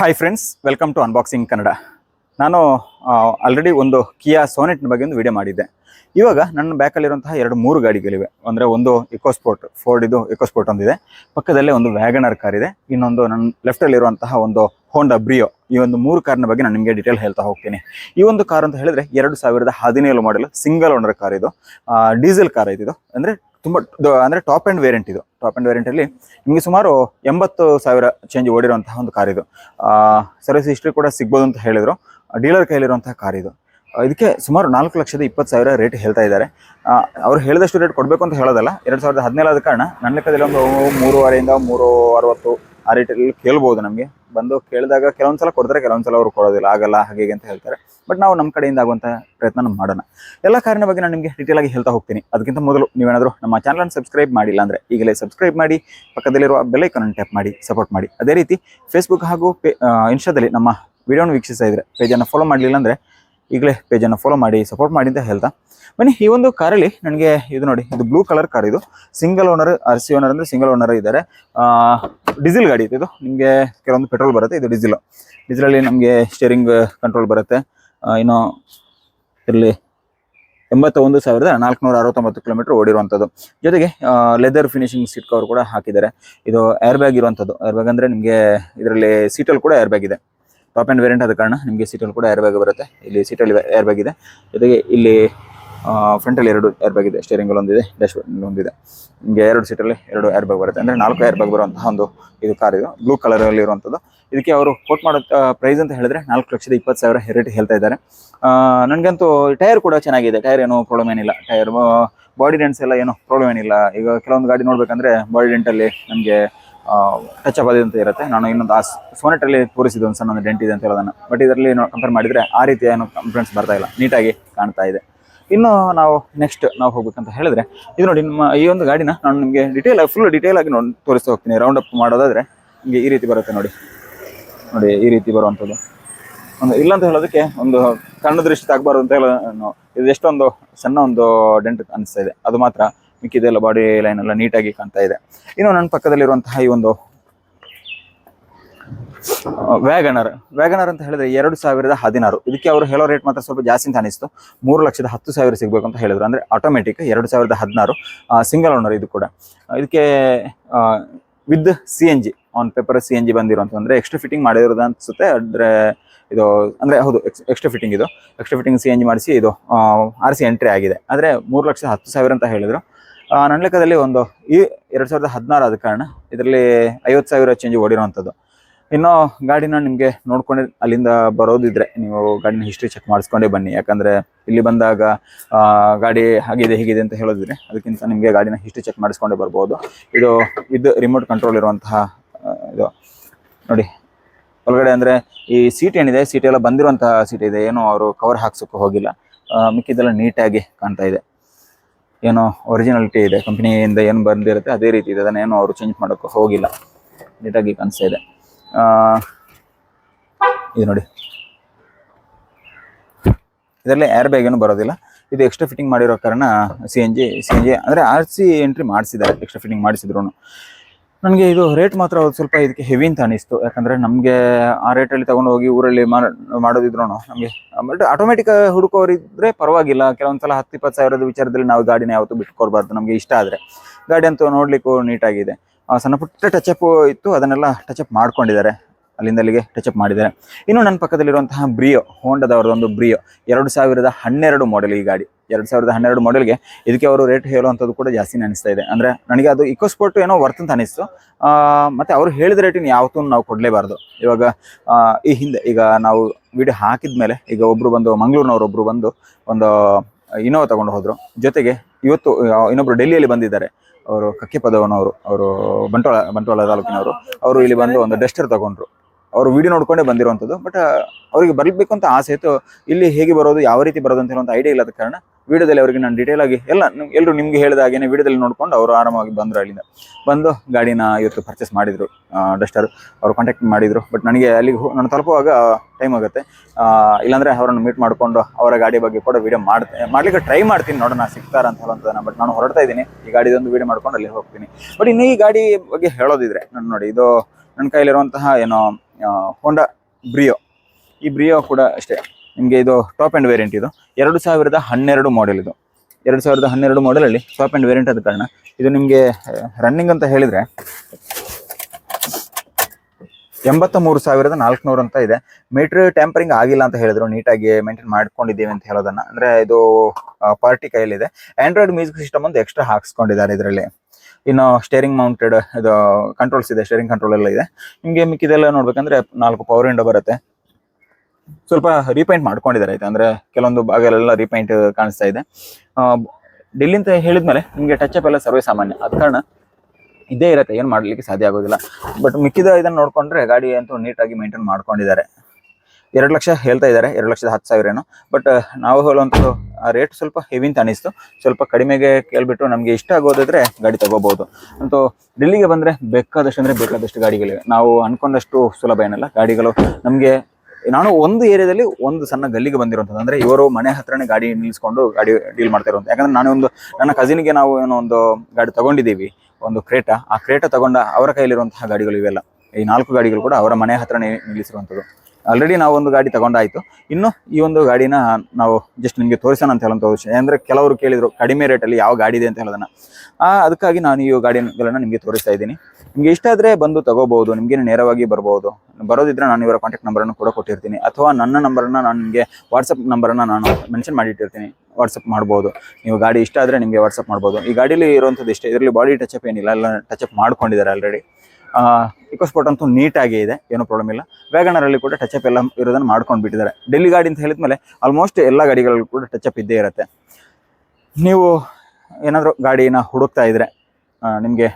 Hi friends welcome to unboxing Kannada ನಾನು already ಒಂದು ಕಿಯಾ ಸೋನೆಟ್ನ ಬಗ್ಗೆ ಒಂದು ವಿಡಿಯೋ ಮಾಡಿದ್ದೆ. ಇವಾಗ ನನ್ನ ಬ್ಯಾಕಲ್ಲಿರುವಂತಹ ಎರಡು ಮೂರು ಗಾಡಿಗಳಿವೆ. ಅಂದರೆ ಒಂದು ಇಕೋಸ್ಪೋರ್ಟ್ ಫೋರ್ಡ್ ಇದು ಇಕೋಸ್ಪೋರ್ಟ್ ಒಂದಿದೆ. ಪಕ್ಕದಲ್ಲೇ ಒಂದು ವ್ಯಾಗನರ್ ಕಾರ್ ಇದೆ. ಇನ್ನೊಂದು ನನ್ನ ಲೆಫ್ಟಲ್ಲಿರುವಂತಹ ಒಂದು ಹೋಂಡಾ ಬ್ರಿಯೋ ಈ ಒಂದು ಮೂರು ಕಾರ್ನ ಬಗ್ಗೆ ನಾನು ನಿಮಗೆ ಡೀಟೇಲ್ ಹೇಳ್ತಾ ಹೋಗ್ತೀನಿ. ಈ ಒಂದು ಕಾರ್ ಅಂತ ಹೇಳಿದ್ರೆ ಎರಡು ಸಾವಿರದ ಹದಿನೇಳು ಮಾಡಲು ಸಿಂಗಲ್ ಓನರ್ ಕಾರ್ ಇದು. ಡೀಸೆಲ್ ಕಾರ್ ಐತಿದು ಅಂದರೆ ತುಂಬ ಅಂದರೆ ಟಾಪ್ ಆ್ಯಂಡ್ ವೇರಿಯಂಟ್ ಇದು. ಟಾಪ್ ಆ್ಯಂಡ್ ವೇರಿಯಂಟಲ್ಲಿ ನಿಮಗೆ ಸುಮಾರು ಎಂಬತ್ತು ಸಾವಿರ ಚೇಂಜ್ ಓಡಿರುವಂತಹ ಒಂದು ಕಾರ್ ಇದು. ಸರ್ವಿಸ್ ಹಿಸ್ಟ್ರಿ ಕೂಡ ಸಿಗ್ಬೋದು ಅಂತ ಹೇಳಿದರು. ಡೀಲರ್ ಕೈಲಿರುವಂತಹ ಕಾರ್ ಇದು. ಇದಕ್ಕೆ ಸುಮಾರು ನಾಲ್ಕು ಲಕ್ಷದ ಇಪ್ಪತ್ತು ಸಾವಿರ ರೇಟ್ ಹೇಳ್ತಾ ಇದ್ದಾರೆ. ಅವರು ಹೇಳಿದಷ್ಟು ರೇಟ್ ಕೊಡಬೇಕು ಅಂತ ಹೇಳೋದಲ್ಲ. ಎರಡು ಸಾವಿರದ ಹದಿನೇಳು ಆದ ಕಾರಣ ನನ್ನ ಲೆಕ್ಕದಲ್ಲಿ ಒಂದು ಮೂರುವರೆಯಿಂದ ಮೂರು ಅರವತ್ತು ಆ ರೇಟಲ್ಲಿ ಕೇಳ್ಬೋದು ನಮಗೆ. ಬಂದು ಕೇಳಿದಾಗ ಕೆಲವೊಂದು ಸಲ ಕೊಡ್ತಾರೆ ಕೆಲವೊಂದು ಸಲ ಅವರು ಕೊಡೋದಿಲ್ಲ. ಆಗಲ್ಲ ಹಾಗೆ ಅಂತ ಹೇಳ್ತಾರೆ. ಬಟ್ ನಾವು ನಮ್ಮ ಕಡೆಯಿಂದ ಆಗುವಂಥ ಪ್ರಯತ್ನ ಮಾಡೋಣ. ಎಲ್ಲ ಕಾರಣ ಬಗ್ಗೆ ನಾನು ನಿಮಗೆ ಡೀಟೇಲ್ ಆಗಿ ಹೇಳ್ತಾ ಹೋಗ್ತೀನಿ. ಅದಕ್ಕಿಂತ ಮೊದಲು ನೀವೇನಾದರೂ ನಮ್ಮ ಚಾನಲನ್ನು ಸಬ್ಸ್ಕ್ರೈಬ್ ಮಾಡಿಲ್ಲ ಅಂದರೆ ಈಗಲೇ ಸಬ್ಸ್ಕ್ರೈಬ್ ಮಾಡಿ, ಪಕ್ಕದಲ್ಲಿರುವ ಬೆಲ್ಲೈಕನ್ನು ಟ್ಯಾಪ್ ಮಾಡಿ ಸಪೋರ್ಟ್ ಮಾಡಿ. ಅದೇ ರೀತಿ ಫೇಸ್ಬುಕ್ ಹಾಗೂ ಪೇ ಇನ್ಸ್ಟಾದಲ್ಲಿ ನಮ್ಮ ವಿಡಿಯೋನ ವೀಕ್ಷಿಸ್ತಾ ಇದ್ರೆ ಪೇಜನ್ನು ಫಾಲೋ ಮಾಡಲಿಲ್ಲ ಅಂದರೆ ಈಗಲೇ ಪೇಜನ್ನು ಫಾಲೋ ಮಾಡಿ ಸಪೋರ್ಟ್ ಮಾಡಿ ಅಂತ ಹೇಳ್ತಾ. ಬನ್ನಿ, ಈ ಒಂದು ಕಾರಲ್ಲಿ ನನಗೆ ಇದು ನೋಡಿ, ಇದು ಬ್ಲೂ ಕಲರ್ ಕಾರ್ ಇದು. Single owner R C owner ಅಂದರೆ ಸಿಂಗಲ್ ಓನರ್ ಇದ್ದಾರೆ. ಡೀಸೆಲ್ ಗಾಡಿ ಇದು. ನಿಮಗೆ ಕೆಲವೊಂದು ಪೆಟ್ರೋಲ್ ಬರುತ್ತೆ, ಇದು ಡೀಸೆಲ್ ಡೀಸೆಲಲ್ಲಿ ನಮಗೆ ಸ್ಟೇರಿಂಗ್ ಕಂಟ್ರೋಲ್ ಬರುತ್ತೆ. ಇನ್ನು ಎಂಬತ್ತ ಎಂಬತ್ತೊಂದು ಸಾವಿರದ ನಾಲ್ಕುನೂರ ಅರವತ್ತೊಂಬತ್ತು ಕಿಲೋಮೀಟರ್ ಓಡಿರುವಂಥದ್ದು ಜೊತೆಗೆ ಲೆದರ್ ಫಿನಿಶಿಂಗ್ ಸೀಟ್ ಕವರ್ ಕೂಡ ಹಾಕಿದ್ದಾರೆ. ಇದು ಏರ್ ಬ್ಯಾಗ್ ಇರುವಂಥದ್ದು ಏರ್ ಬ್ಯಾಗ್ ಅಂದರೆ ನಿಮಗೆ ಇದರಲ್ಲಿ ಸೀಟಲ್ಲಿ ಕೂಡ ಏರ್ ಬ್ಯಾಗ್ ಇದೆ. ಟಾಪ್ ಆ್ಯಂಡ್ ವೇರಿಯಂಟ್ ಆದ ಕಾರಣ ನಿಮಗೆ ಸೀಟಲ್ಲಿ ಕೂಡ ಏರ್ ಬ್ಯಾಗ್ ಬರುತ್ತೆ. ಇಲ್ಲಿ ಸೀಟಲ್ಲಿ ಏರ್ ಬ್ಯಾಗ್ ಇದೆ. ಜೊತೆಗೆ ಇಲ್ಲಿ ಫ್ರಂಟಲ್ಲಿ ಎರಡು ಏರ್ ಬ್ಯಾಗ್ ಇದೆ ಸ್ಟೇರಿಂಗ್ ಒಂದಿದೆ ಡ್ಯಾಶ್ ಒಂದಿದೆ. ನಿಮಗೆ ಎರಡು ಸೀಟಲ್ಲಿ ಎರಡು ಏರ್ ಬ್ಯಾಗ್ ಬರುತ್ತೆ. ಅಂದರೆ ನಾಲ್ಕು ಏರ್ ಬ್ಯಾಗ್ ಬರುವಂತಹ ಒಂದು ಇದು ಕಾರ್ ಇದು. ಬ್ಲೂ ಕಲರಲ್ಲಿ ಇರುವಂಥದ್ದು ಇದಕ್ಕೆ ಅವರು ಕೋಟ್ ಮಾಡೋ ಪ್ರೈಸ್ ಅಂತ ಹೇಳಿದ್ರೆ ನಾಲ್ಕು ಲಕ್ಷದ ಇಪ್ಪತ್ತು ಸಾವಿರ ರೇಟ್ ಹೇಳ್ತಾ ಇದ್ದಾರೆ. ನನಗಂತೂ ಟೈರ್ ಕೂಡ ಚೆನ್ನಾಗಿದೆ. ಟೈರ್ ಏನೋ ಪ್ರಾಬ್ಲಮ್ ಏನಿಲ್ಲ. ಟೈರ್ ಬಾಡಿ ಡೆಂಟ್ಸ್ ಎಲ್ಲ ಏನೋ ಪ್ರಾಬ್ಲಮ್ ಏನಿಲ್ಲ. ಈಗ ಕೆಲವೊಂದು ಗಾಡಿ ನೋಡಬೇಕಂದ್ರೆ ಬಾಡಿ ಡೆಂಟಲ್ಲಿ ನಮಗೆ ಟಚ್ ಅಪ್ ಅಂತ ಇರುತ್ತೆ. ನಾನು ಇನ್ನೊಂದು ಆ ಸೋನೆಟಲ್ಲಿ ತೋರಿಸಿದ್ದು ಒಂದು ಸಣ್ಣ ಒಂದು ಡೆಂಟ್ ಇದೆ ಅಂತ ಹೇಳೋದನ್ನು. ಬಟ್ ಇದರಲ್ಲಿ ಕಂಪೇರ್ ಮಾಡಿದರೆ ಆ ರೀತಿ ಏನು ಕಂಪ್ಲೇಂಟ್ಸ್ ಬರ್ತಾ ಇಲ್ಲ. ನೀಟಾಗಿ ಕಾಣ್ತಾ ಇದೆ. ಇನ್ನು ನಾವು ನೆಕ್ಸ್ಟ್ ನಾವು ಹೋಗ್ಬೇಕಂತ ಹೇಳಿದ್ರೆ, ಇದು ನೋಡಿ ನಿಮ್ಮ ಈ ಒಂದು ಗಾಡಿನ ನಾನು ನಿಮಗೆ ಡಿಟೇಲ್ ಫುಲ್ ಡೀಟೇಲ್ ಆಗಿ ನೋಡಿ ತೋರಿಸ್ತಾ ಹೋಗ್ತೀನಿ. ರೌಂಡ್ ಅಪ್ ಮಾಡೋದಾದ್ರೆ ನಿಮಗೆ ಈ ರೀತಿ ಬರುತ್ತೆ ನೋಡಿ. ನೋಡಿ, ಈ ರೀತಿ ಬರುವಂಥದ್ದು. ಒಂದು ಇಲ್ಲ ಅಂತ ಹೇಳೋದಕ್ಕೆ ಒಂದು ಕಣ್ಣು ದೃಷ್ಟಿ ತಾಗಬಾರ್ದು ಅಂತ ಹೇಳೋ ಇದು ಎಷ್ಟೊಂದು ಸಣ್ಣ ಒಂದು ಡೆಂಟ್ ಅನಿಸ್ತಾ ಇದೆ. ಅದು ಮಾತ್ರ ಮಿಕ್ಕಿದೆಲ್ಲ ಬಾಡಿ ಲೈನ್ ಎಲ್ಲ ನೀಟಾಗಿ ಕಾಣ್ತಾ ಇದೆ. ಇನ್ನು ನನ್ನ ಪಕ್ಕದಲ್ಲಿರುವಂತಹ ಈ ಒಂದು ವ್ಯಾಗನರ್ ವ್ಯಾಗನರ್ ಅಂತ ಹೇಳಿದ್ರೆ ಎರಡು ಸಾವಿರದ ಹದಿನಾರು. ಇದಕ್ಕೆ ಅವರು ಹೇಳೋ ರೇಟ್ ಮಾತ್ರ ಸ್ವಲ್ಪ ಜಾಸ್ತಿ ಅಂತ ಅನಿಸ್ತು. ಮೂರು ಲಕ್ಷದ ಹತ್ತು ಸಾವಿರ ಸಿಗಬೇಕು ಅಂತ ಹೇಳಿದ್ರು. ಅಂದರೆ ಆಟೋಮೆಟಿಕ್ ಎರಡು ಸಾವಿರದ ಹದಿನಾರು ಸಿಂಗಲ್ ಓನರ್ ಇದು ಕೂಡ. ಇದಕ್ಕೆ with C N G on paper C N G ಬಂದಿರುವಂಥ ಅಂದರೆ ಎಕ್ಸ್ಟ್ರಾ ಫಿಟ್ಟಿಂಗ್ ಮಾಡಿರೋದು ಅನ್ಸುತ್ತೆ. ಅಂದರೆ ಇದು, ಅಂದರೆ ಹೌದು ಎಕ್ಸ್ಟ್ರಾ ಫಿಟ್ಟಿಂಗ್ ಇದು. Extra fitting C N G ಮಾಡಿಸಿ ಇದು ಆರ್ ಸಿ ಎಂಟ್ರಿ ಆಗಿದೆ. ಆದರೆ ಮೂರು ಲಕ್ಷದ ಹತ್ತು ಸಾವಿರ ಅಂತ ಹೇಳಿದರು. ನನ್ನ ಲೆಕ್ಕದಲ್ಲಿ ಒಂದು ಈ ಎರಡು ಸಾವಿರದ ಹದಿನಾರು ಆದ ಕಾರಣ ಇದರಲ್ಲಿ ಐವತ್ತು ಸಾವಿರ ಚೇಂಜ್ ಓಡಿರುವಂಥದ್ದು. ಇನ್ನೂ ಗಾಡಿನ ನಿಮಗೆ ನೋಡ್ಕೊಂಡು ಅಲ್ಲಿಂದ ಬರೋದಿದ್ರೆ ನೀವು ಗಾಡಿನ ಹಿಸ್ಟ್ರಿ ಚೆಕ್ ಮಾಡಿಸ್ಕೊಂಡೇ ಬನ್ನಿ. ಯಾಕಂದರೆ ಇಲ್ಲಿ ಬಂದಾಗ ಗಾಡಿ ಹಾಗಿದೆ ಹೀಗಿದೆ ಅಂತ ಹೇಳೋದಿದ್ರೆ ಅದಕ್ಕಿಂತ ನಿಮಗೆ ಗಾಡಿನ ಹಿಸ್ಟ್ರಿ ಚೆಕ್ ಮಾಡಿಸ್ಕೊಂಡೇ ಬರ್ಬೋದು. ಇದು ಇದು ರಿಮೋಟ್ ಕಂಟ್ರೋಲ್ ಇರುವಂತಹ ಇದು ನೋಡಿ. ಒಳಗಡೆ ಅಂದರೆ ಈ ಸೀಟ್ ಏನಿದೆ ಸೀಟ್ ಎಲ್ಲ ಬಂದಿರುವಂತಹ ಸೀಟ್ ಇದೆ. ಏನು ಅವರು ಕವರ್ ಹಾಕ್ಸೋಕೆ ಹೋಗಿಲ್ಲ. ಮಿಕ್ಕಿದೆಲ್ಲ ನೀಟಾಗಿ ಕಾಣ್ತಾ ಇದೆ. ಏನೋ ಒರಿಜಿನಾಲಿಟಿ ಇದೆ ಕಂಪ್ನಿಯಿಂದ ಏನು ಬಂದಿರುತ್ತೆ ಅದೇ ರೀತಿ ಇದೆ. ಅದನ್ನೇನು ಅವರು ಚೇಂಜ್ ಮಾಡೋಕ್ಕೆ ಹೋಗಿಲ್ಲ. ನೀಟಾಗಿ ಕಾಣಿಸ್ತಾ ಇದೆ. ಇದು ನೋಡಿ. ಇದರಲ್ಲಿ ಏರ್ ಬ್ಯಾಗ್ ಏನು ಬರೋದಿಲ್ಲ. ಇದು ಎಕ್ಸ್ಟ್ರಾ ಫಿಟ್ಟಿಂಗ್ ಮಾಡಿರೋ ಕಾರಣ C N G C N G ಅಂದರೆ ಆರ್ ಸಿ ಎಂಟ್ರಿ ಮಾಡಿಸಿದ್ದಾರೆ ಎಕ್ಸ್ಟ್ರಾ ಫಿಟ್ಟಿಂಗ್ ಮಾಡಿಸಿದ್ರು ನನಗೆ ಇದು ರೇಟ್ ಮಾತ್ರ ಸ್ವಲ್ಪ ಇದಕ್ಕೆ ಹೆವಿ ಅಂತ ಅನಿಸ್ತು ಯಾಕಂದರೆ ನಮಗೆ ಆ ರೇಟಲ್ಲಿ ತಗೊಂಡು ಹೋಗಿ ಊರಲ್ಲಿ ಮಾಡ ಮಾಡೋದಿದ್ರು ನಮಗೆ. ಬಟ್ ಆಟೋಮೆಟಿಕ್ ಹುಡುಕೋರಿದ್ರೆ ಪರವಾಗಿಲ್ಲ. ಕೆಲವೊಂದು ಸಲ ಹತ್ತು, ಇಪ್ಪತ್ತು ಸಾವಿರದ ವಿಚಾರದಲ್ಲಿ ನಾವು ಗಾಡಿನ ಯಾವತ್ತೂ ಬಿಟ್ಕೊಡ್ಬಾರ್ದು ನಮಗೆ ಇಷ್ಟ ಆದರೆ. ಗಾಡಿ ಅಂತೂ ನೋಡ್ಲಿಕ್ಕೂ ನೀಟಾಗಿದೆ ಸಣ್ಣ ಪುಟ್ಟ ಟಚಪ್ ಇತ್ತು. ಅದನ್ನೆಲ್ಲ ಟಚಪ್ ಮಾಡ್ಕೊಂಡಿದ್ದಾರೆ. ಅಲ್ಲಿಂದ ಅಲ್ಲಿಗೆ ಟಚಪ್ ಮಾಡಿದ್ದಾರೆ. ಇನ್ನು ನನ್ನ ಪಕ್ಕದಲ್ಲಿರುವಂತಹ ಬ್ರಿಯೋ ಹೋಂಡದವ್ರದ್ದು ಒಂದು ಬ್ರಿಯೋ ಎರಡು ಸಾವಿರದ ಹನ್ನೆರಡು ಮಾಡೆಲ್ ಈ ಗಾಡಿ. ಎರಡು ಸಾವಿರದ ಹನ್ನೆರಡು ಮಾಡೆಲ್ಗೆ ಇದಕ್ಕೆ ಅವರು ರೇಟ್ ಹೇಳುವಂಥದ್ದು ಕೂಡ ಜಾಸ್ತಿ ಅನಿಸ್ತಾ ಇದೆ. ಅಂದರೆ ನನಗೆ ಅದು ಇಕೋಸ್ಪೋರ್ಟ್ ಏನೋ ವರ್ತ್ ಅಂತ ಅನಿಸ್ತು. ಮತ್ತು ಅವರು ಹೇಳಿದ ರೇಟಿನ ಯಾವತ್ತೂ ನಾವು ಕೊಡಲೇಬಾರ್ದು. ಇವಾಗ ಈ ಹಿಂದೆ ಈಗ ನಾವು ವಿಡಿಯೋ ಹಾಕಿದ ಮೇಲೆ ಈಗ ಒಬ್ಬರು ಬಂದು ಮಂಗಳೂರಿನವ್ರು ಒಬ್ಬರು ಬಂದು ಒಂದು ಇನೋವಾ ತಗೊಂಡು ಹೋದರು. ಜೊತೆಗೆ ಇವತ್ತು ಇನ್ನೊಬ್ಬರು ಡೆಲ್ಲಿಯಲ್ಲಿ ಬಂದಿದ್ದಾರೆ. ಅವರು ಕಕ್ಕೆ ಪದವನವರು, ಅವರು ಬಂಟ್ವಾಳ ಬಂಟ್ವಾಳ ತಾಲೂಕಿನವರು. ಅವರು ಇಲ್ಲಿ ಬಂದು ಒಂದು ಡಸ್ಟರ್ ತಗೊಂಡ್ರು. ಅವರು ವಿಡಿಯೋ ನೋಡ್ಕೊಂಡೇ ಬಂದಿರುವಂಥದ್ದು ಬಟ್ ಅವರಿಗೆ ಬರಬೇಕು ಅಂತ ಆಸೆ ಇತ್ತು. ಇಲ್ಲಿ ಹೇಗೆ ಬರೋದು, ಯಾವ ರೀತಿ ಬರೋದು ಅಂತ ಹೇಳುವಂಥ ಐಡಿಯಾ ಇಲ್ಲದ ಕಾರಣ ವಿಡಿಯೋದಲ್ಲಿ ಅವರಿಗೆ ನಾನು ಡೀಟೇಲ್ ಆಗಿ ಎಲ್ಲ ಎಲ್ಲರೂ ನಿಮಗೆ ಹೇಳಿದ ಹಾಗೆ ವಿಡಿಯೋದಲ್ಲಿ ನೋಡ್ಕೊಂಡು ಅವರು ಆರಾಮಾಗಿ ಬಂದರು ಅಲ್ಲಿಂದ. ಬಂದು ಗಾಡಿನ ಇವತ್ತು ಪರ್ಚೇಸ್ ಮಾಡಿದರು ಡಸ್ಟರ್ ಅವರು ಕಾಂಟ್ಯಾಕ್ಟ್ ಮಾಡಿದರು. ಬಟ್ ನನಗೆ ಅಲ್ಲಿಗೆ ನಾನು ತಲುಪುವಾಗ ಟೈಮ್ ಆಗುತ್ತೆ. ಇಲ್ಲಾಂದರೆ ಅವರನ್ನು ಮೀಟ್ ಮಾಡಿಕೊಂಡು ಅವರ ಗಾಡಿ ಬಗ್ಗೆ ಕೂಡ ವೀಡಿಯೋ ಮಾಡ್ತೇನೆ ಮಾಡ್ಲಿಕ್ಕೆ ಟ್ರೈ ಮಾಡ್ತೀನಿ. ನೋಡೋಣ ಸಿಗ್ತಾರ ಅಂತ ಹೇಳುವಂಥದ್ದನ್ನ ಬಟ್ ನಾನು ಹೊರಡ್ತಾ ಇದ್ದೀನಿ. ಈ ಗಾಡಿದೊಂದು ವೀಡಿಯೋ ಮಾಡ್ಕೊಂಡು ಅಲ್ಲಿ ಹೋಗ್ತೀನಿ. ಬಟ್ ಇನ್ನು ಈ ಗಾಡಿ ಬಗ್ಗೆ ಹೇಳೋದಿದ್ರೆ, ನಾನು ನೋಡಿ, ಇದು ನನ್ನ ಕೈಲಿರುವಂತಹ ಏನೋ ಹೋಂಡಾ ಬ್ರಿಯೋ ಈ ಬ್ರಿಯೋ ಕೂಡ ಅಷ್ಟೇ. ನಿಮಗೆ ಇದು ಟಾಪ್ ಆ್ಯಂಡ್ ವೇರಿಯಂಟ್ ಇದು. ಎರಡು ಸಾವಿರದ ಹನ್ನೆರಡು ಮಾಡೆಲ್ ಇದು. ಎರಡು ಸಾವಿರದ ಹನ್ನೆರಡು ಮಾಡೆಲಲ್ಲಿ ಟಾಪ್ ಆ್ಯಂಡ್ ವೇರಿಯಂಟ್ ಆದ ಕಾರಣ ಇದು ನಿಮಗೆ ರನ್ನಿಂಗ್ ಅಂತ ಹೇಳಿದರೆ ಎಂಬತ್ತ ಮೂರು ಸಾವಿರದ ನಾಲ್ಕುನೂರು ಅಂತ ಇದೆ. ಮೀಟ್ರ್ ಟ್ಯಾಂಪರಿಂಗ್ ಆಗಿಲ್ಲ ಅಂತ ಹೇಳಿದ್ರು. ನೀಟಾಗಿ ಮೇಂಟೈನ್ ಮಾಡ್ಕೊಂಡಿದ್ದೀವಿ ಅಂತ ಹೇಳೋದನ್ನ. ಅಂದ್ರೆ ಇದು ಪಾರ್ಟಿ ಕೈಯಲ್ಲಿದೆ. ಆಂಡ್ರಾಯ್ಡ್ ಮ್ಯೂಸಿಕ್ ಸಿಸ್ಟಮ್ ಒಂದು ಎಕ್ಸ್ಟ್ರಾ ಹಾಕ್ಸ್ಕೊಂಡಿದ್ದಾರೆ ಇದರಲ್ಲಿ. ಇನ್ನು ಸ್ಟೇರಿಂಗ್ ಮೌಂಟೆಡ್ ಇದು ಕಂಟ್ರೋಲ್ಸ್ ಇದೆ. ಸ್ಟೇರಿಂಗ್ ಕಂಟ್ರೋಲ್ ಎಲ್ಲ ಇದೆ. ನಿಮಗೆ ಮಿಕ್ಕಿದೆಲ್ಲ ನೋಡ್ಬೇಕಂದ್ರೆ ನಾಲ್ಕು ಪವರ್ ವಿಂಡೋ ಬರುತ್ತೆ. ಸ್ವಲ್ಪ ರೀಪೈಂಟ್ ಮಾಡ್ಕೊಂಡಿದ್ದಾರೆ. ಆಯ್ತು ಅಂದ್ರೆ ಕೆಲವೊಂದು ಭಾಗಲೆಲ್ಲ ರೀಪೇಂಟ್ ಕಾಣಿಸ್ತಾ ಇದೆ. ಡೆಲ್ಲಿ ಅಂತ ಹೇಳಿದ್ಮೇಲೆ ನಿಮಗೆ ಟಚ್ ಅಪ್ ಎಲ್ಲ ಸರ್ವೇ ಸಾಮಾನ್ಯ. ಆದ ಕಾರಣ ಇದೇ ಇರುತ್ತೆ. ಏನು ಮಾಡಲಿಕ್ಕೆ ಸಾಧ್ಯ ಆಗೋದಿಲ್ಲ. ಬಟ್ ಮಿಕ್ಕಿದ ಇದನ್ನು ನೋಡ್ಕೊಂಡ್ರೆ ಗಾಡಿ ಅಂತೂ ನೀಟಾಗಿ ಮೇಂಟೈನ್ ಮಾಡ್ಕೊಂಡಿದ್ದಾರೆ. ಎರಡು ಲಕ್ಷ ಹೇಳ್ತಾ ಇದ್ದಾರೆ. ಎರಡು ಲಕ್ಷದ ಹತ್ತು ಸಾವಿರ ಏನೋ ಬಟ್ ನಾವು ಹೇಳುವಂಥದ್ದು, ಆ ರೇಟ್ ಸ್ವಲ್ಪ ಹೆವಿ ಅಂತ ಅನಿಸ್ತು. ಸ್ವಲ್ಪ ಕಡಿಮೆಗೆ ಕೇಳಿಬಿಟ್ಟು ನಮಗೆ ಇಷ್ಟ ಆಗೋದಿದ್ರೆ ಗಾಡಿ ತಗೋಬೋದು ಅಂತೂ ಡೆಲ್ಲಿಗೆ ಬಂದರೆ ಬೇಕಾದಷ್ಟು ಅಂದರೆ ಬೇಕಾದಷ್ಟು ಗಾಡಿಗಳಿವೆ. ನಾವು ಅನ್ಕೊಂಡಷ್ಟು ಸುಲಭ ಏನಲ್ಲ. ಗಾಡಿಗಳು ನಮಗೆ ನಾನು ಒಂದು ಏರಿಯಾದಲ್ಲಿ ಒಂದು ಸಣ್ಣ ಗಲ್ಲಿಗೆ ಬಂದಿರುವಂಥದ್ದು. ಅಂದರೆ ಇವರು ಮನೆ ಹತ್ರನೇ ಗಾಡಿ ನಿಲ್ಲಿಸ್ಕೊಂಡು ಗಾಡಿ ಡೀಲ್ ಮಾಡ್ತಾ ಇರುವಂತ ಯಾಕಂದ್ರೆ ನಾನು ಒಂದು ನನ್ನ ಕಸಿನ್ಗೆ ನಾವು ಏನೋ ಒಂದು ಗಾಡಿ ತಗೊಂಡಿದ್ದೀವಿ, ಒಂದು ಕ್ರೇಟ. ಆ ಕ್ರೇಟ ತಗೊಂಡ ಅವರ ಕೈಯಲ್ಲಿರುವಂತಹ ಗಾಡಿಗಳು ಇವೆಲ್ಲ. ಈ ನಾಲ್ಕು ಗಾಡಿಗಳು ಕೂಡ ಅವರ ಮನೆ ಹತ್ರನೇ ನಿಲ್ಲಿಸಿರುವಂಥದ್ದು. ಆಲ್ರೆಡಿ ನಾವು ಒಂದು ಗಾಡಿ ತಗೊಂಡಾಯ್ತು. ಇನ್ನು ಈ ಒಂದು ಗಾಡಿನ ನಾವು ಜಸ್ಟ್ ನಿಮಗೆ ತೋರಿಸೋಣ ಅಂತ ಹೇಳುವಂಥ ವಿಷಯ ಅಂದ್ರೆ ಕೆಲವರು ಕೇಳಿದ್ರು, ಕಡಿಮೆ ರೇಟಲ್ಲಿ ಯಾವ ಗಾಡಿ ಇದೆ ಅಂತ ಹೇಳೋದನ್ನ. ಅದಕ್ಕಾಗಿ ನಾನು ಈ ಗಾಡಿಗಳನ್ನ ನಿಮಗೆ ತೋರಿಸ್ತಾ ಇದ್ದೀನಿ. ನಿಮ್ಗೆ ಇಷ್ಟ ಆದ್ರೆ ಬಂದು ತಗೋಬಹುದು, ನಿಮಗೆ ನೇರವಾಗಿ ಬರ್ಬೋದು. ಬರೋದಿದ್ರೆ ನಾನು ಇವರ ಕಾಂಟ್ಯಾಕ್ಟ್ ನಂಬರನ್ನು ಕೂಡ ಕೊಟ್ಟಿರ್ತೀನಿ. ಅಥವಾ ನನ್ನ ನಂಬರನ್ನ ನಾನು ನಿಮಗೆ ವಾಟ್ಸಪ್ ನಂಬರನ್ನು ನಾನು ಮೆನ್ಷನ್ ಮಾಡಿಟ್ಟಿರ್ತೀನಿ. ವಾಟ್ಸಪ್ ಮಾಡ್ಬೋದು. ನೀವು ಗಾಡಿ ಇಷ್ಟ ಆದರೆ ನಿಮಗೆ ವಾಟ್ಸಪ್ ಮಾಡ್ಬೋದು. ಈ ಗಾಡೀಲಿ ಇರುವಂಥದ್ದು ಇಷ್ಟ. ಇದರಲ್ಲಿ ಬಾಡಿ ಟಚಪ್ ಏನಿಲ್ಲ, ಎಲ್ಲ ಟಚಪ್ ಮಾಡ್ಕೊಂಡಿದ್ದಾರೆ ಆಲ್ರೆಡಿ ಇಕೋಸ್ಪೋರ್ಟ್ ಅಂತೂ ನೀಟಾಗಿ ಇದೆ, ಏನೂ ಪ್ರಾಬ್ಲಮ್ ಇಲ್ಲ. ವ್ಯಾಗನರಲ್ಲಿ ಕೂಡ ಟಚಪ್ ಎಲ್ಲ ಇರೋದನ್ನು ಮಾಡ್ಕೊಂಡು ಬಿಟ್ಟಿದ್ದಾರೆ. ಡೆಲ್ಲಿ ಗಾಡಿ ಅಂತ ಹೇಳಿದ್ಮೇಲೆ ಆಲ್ಮೋಸ್ಟ್ ಎಲ್ಲ ಗಾಡಿಗಳಲ್ಲೂ ಕೂಡ ಟಚಪ್ ಇದ್ದೇ ಇರುತ್ತೆ. ನೀವು ಏನಾದರೂ ಗಾಡಿನ ಹುಡುಕ್ತಾ ಇದ್ರೆ ನಿಮಗೆ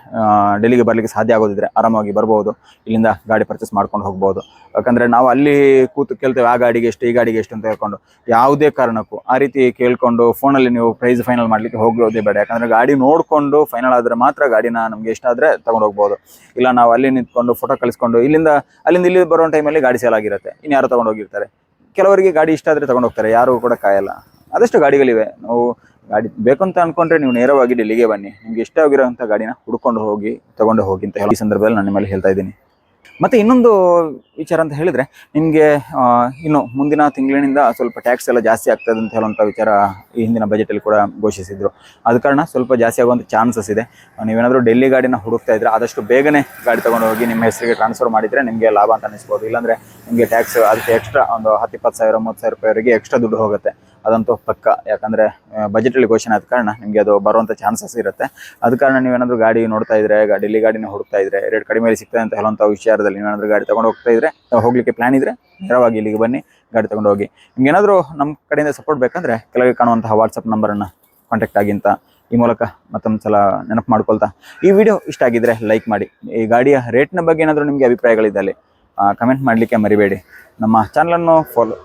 ಡೆಲ್ಲಿಗೆ ಬರಲಿಕ್ಕೆ ಸಾಧ್ಯ ಆಗೋದಿದ್ರೆ ಆರಾಮಾಗಿ ಬರ್ಬೋದು, ಇಲ್ಲಿಂದ ಗಾಡಿ ಪರ್ಚೇಸ್ ಮಾಡ್ಕೊಂಡು ಹೋಗ್ಬೋದು. ಯಾಕಂದರೆ ನಾವು ಅಲ್ಲಿ ಕೂತು ಕೇಳ್ತೇವೆ, ಆ ಗಾಡಿಗೆ ಎಷ್ಟು, ಈ ಗಾಡಿಗೆ ಎಷ್ಟು ಅಂತ ಹೇಳ್ಕೊಂಡು. ಯಾವುದೇ ಕಾರಣಕ್ಕೂ ಆ ರೀತಿ ಕೇಳ್ಕೊಂಡು ಫೋನಲ್ಲಿ ನೀವು ಪ್ರೈಸ್ ಫೈನಲ್ ಮಾಡಲಿಕ್ಕೆ ಹೋಗೋದೇ ಬೇಡ. ಯಾಕಂದರೆ ಗಾಡಿ ನೋಡಿಕೊಂಡು ಫೈನಲ್ ಆದರೆ ಮಾತ್ರ ಗಾಡಿನ ನಮಗೆ ಇಷ್ಟ ಆದರೆ ತೊಗೊಂಡು ಹೋಗ್ಬೋದು. ಇಲ್ಲ ನಾವು ಅಲ್ಲಿ ನಿಂತ್ಕೊಂಡು ಫೋಟೋ ಕಳಿಸ್ಕೊಂಡು ಇಲ್ಲಿಂದ, ಅಲ್ಲಿಂದ ಇಲ್ಲಿ ಬರೋ ಟೈಮಲ್ಲಿ ಗಾಡಿ ಸೇಲ್ ಆಗಿರುತ್ತೆ. ಇನ್ನು ಯಾರು ತೊಗೊಂಡು ಹೋಗಿರ್ತಾರೆ. ಕೆಲವರಿಗೆ ಗಾಡಿ ಇಷ್ಟ ಆದರೆ ತೊಗೊಂಡು ಹೋಗ್ತಾರೆ, ಯಾರು ಕೂಡ ಕಾಯಲ್ಲ. ಆದಷ್ಟು ಗಾಡಿಗಳಿವೆ. ನಾವು ಗಾಡಿ ಬೇಕು ಅಂತ ಅನ್ಕೊಂಡ್ರೆ ನೀವು ನೇರವಾಗಿ ಡೆಲ್ಲಿಗೆ ಬನ್ನಿ. ನಿಮ್ಗೆ ಇಷ್ಟ ಆಗಿರೋಂಥ ಗಾಡಿನ ಹುಡ್ಕೊಂಡು ಹೋಗಿ, ತಗೊಂಡು ಹೋಗಿ ಅಂತ ಹೇಳಿ ಈ ಸಂದರ್ಭದಲ್ಲಿ ನಾನು ನಿಮ್ಮಲ್ಲಿ ಹೇಳ್ತಾ ಇದ್ದೀನಿ. ಮತ್ತೆ ಇನ್ನೊಂದು ವಿಚಾರ ಅಂತ ಹೇಳಿದ್ರೆ, ನಿಮಗೆ ಇನ್ನು ಮುಂದಿನ ತಿಂಗಳಿನಿಂದ ಸ್ವಲ್ಪ ಟ್ಯಾಕ್ಸ್ ಎಲ್ಲ ಜಾಸ್ತಿ ಆಗ್ತದೆ ಅಂತ ಹೇಳುವಂಥ ವಿಚಾರ ಈ ಹಿಂದಿನ ಬಜೆಟಲ್ಲಿ ಕೂಡ ಘೋಷಿಸಿದ್ರು. ಆದ ಕಾರಣ ಸ್ವಲ್ಪ ಜಾಸ್ತಿ ಆಗುವಂಥ ಚಾನ್ಸಸ್ ಇದೆ. ನೀವೇನಾದರೂ ಡೆಲ್ಲಿ ಗಾಡಿನ ಹುಡುಕ್ತಾ ಇದ್ರೆ ಆದಷ್ಟು ಬೇಗನೆ ಗಾಡಿ ತಗೊಂಡು ಹೋಗಿ ನಿಮ್ಮ ಹೆಸರಿಗೆ ಟ್ರಾನ್ಸ್ಫರ್ ಮಾಡಿದರೆ ನಿಮಗೆ ಲಾಭ ಅಂತ ಅನಿಸ್ಬೋದು. ಇಲ್ಲಾಂದರೆ ನಿಮಗೆ ಟ್ಯಾಕ್ಸ್ ಅದಕ್ಕೆ ಎಕ್ಸ್ಟ್ರಾ ಒಂದು ಹತ್ತು ಇಪ್ಪತ್ತು ಸಾವಿರ, ಮೂವತ್ತು ಸಾವಿರ ರೂಪಾಯಿವರೆಗೆ ಎಕ್ಸ್ಟ್ರಾ ದುಡ್ಡು ಹೋಗುತ್ತೆ. ಅದಂತೂ ಪಕ್ಕ. ಯಾಕಂದರೆ ಬಜೆಟಲ್ಲಿ ಘೋಷಣೆ ಆದ ಕಾರಣ ನಿಮಗೆ ಅದು ಬರುವಂಥ ಚಾನ್ಸಸ್ ಇರುತ್ತೆ. ಅದ ಕಾರಣ ನೀವೇನಾದರೂ ಗಾಡಿ ನೋಡ್ತಾ ಇದ್ರೆ ಗಾಡಿಲಿ ಗಾಡಿನ ಹುಡುಕ್ತಾ ಇದ್ರೆ ರೇಟ್ ಕಡಿಮೆಯಲ್ಲಿ ಸಿಗ್ತದೆ ಅಂತ ಹೇಳುವಂಥ ವಿಚಾರದಲ್ಲಿ ನೀವೇನಾದರೂ ಗಾಡಿ ತೊಗೊಂಡು ಹೋಗ್ತಾ ಇದ್ರೆ ಹೋಗ್ಲಿಕ್ಕೆ ಪ್ಲಾನ್ ಇದ್ರೆ ನೇರವಾಗಿ ಇಲ್ಲಿಗೆ ಬನ್ನಿ, ಗಾಡಿ ತಗೊಂಡು ಹೋಗಿ. ನಿಮ್ಗೆ ಏನಾದರೂ ನಮ್ಮ ಕಡೆಯಿಂದ ಸಪೋರ್ಟ್ ಬೇಕಂದ್ರೆ ಕೆಳಗೆ ಕಾಣುವಂತಹ ವಾಟ್ಸಪ್ ನಂಬರನ್ನು ಕಾಂಟ್ಯಾಕ್ಟ್ ಆಗಿ ಅಂತ ಈ ಮೂಲಕ ಮತ್ತೊಂದು ಸಲ ನೆನಪು ಮಾಡ್ಕೊಳ್ತಾ. ಈ ವಿಡಿಯೋ ಇಷ್ಟ ಆಗಿದ್ರೆ ಲೈಕ್ ಮಾಡಿ. ಈ ಗಾಡಿಯ ರೇಟ್ನ ಬಗ್ಗೆ ಏನಾದರೂ ನಿಮಗೆ ಅಭಿಪ್ರಾಯಗಳಿದ್ದಲ್ಲಿ ಕಮೆಂಟ್ ಮಾಡಲಿಕ್ಕೆ ಮರಿಬೇಡಿ. ನಮ್ಮ ಚಾನಲನ್ನು ಫಾಲೋ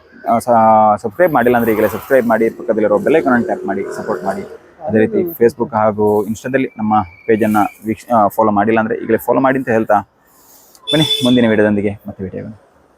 ಸಬ್ಸ್ಕ್ರೈಬ್ ಮಾಡಿಲ್ಲ ಅಂದರೆ ಈಗಲೇ ಸಬ್ಸ್ಕ್ರೈಬ್ ಮಾಡಿ, ಪಕ್ಕದಲ್ಲಿರೋ ಬೆಲ್ಲೈಕನನ್ನು ಟ್ಯಾಪ್ ಮಾಡಿ ಸಪೋರ್ಟ್ ಮಾಡಿ. ಅದೇ ರೀತಿ ಫೇಸ್ಬುಕ್ ಹಾಗೂ ಇನ್ಸ್ಟಾದಲ್ಲಿ ನಮ್ಮ ಪೇಜನ್ನು ವೀಕ್ಷ ಫಾಲೋ ಮಾಡಿಲ್ಲ ಅಂದರೆ ಈಗಲೇ ಫಾಲೋ ಮಾಡಿ ಅಂತ ಹೇಳ್ತಾ ಬನ್ನಿ ಮುಂದಿನ ವಿಡಿಯೋದೊಂದಿಗೆ ಮತ್ತೆ ಭೇಟಿಯಾಗೋಣ.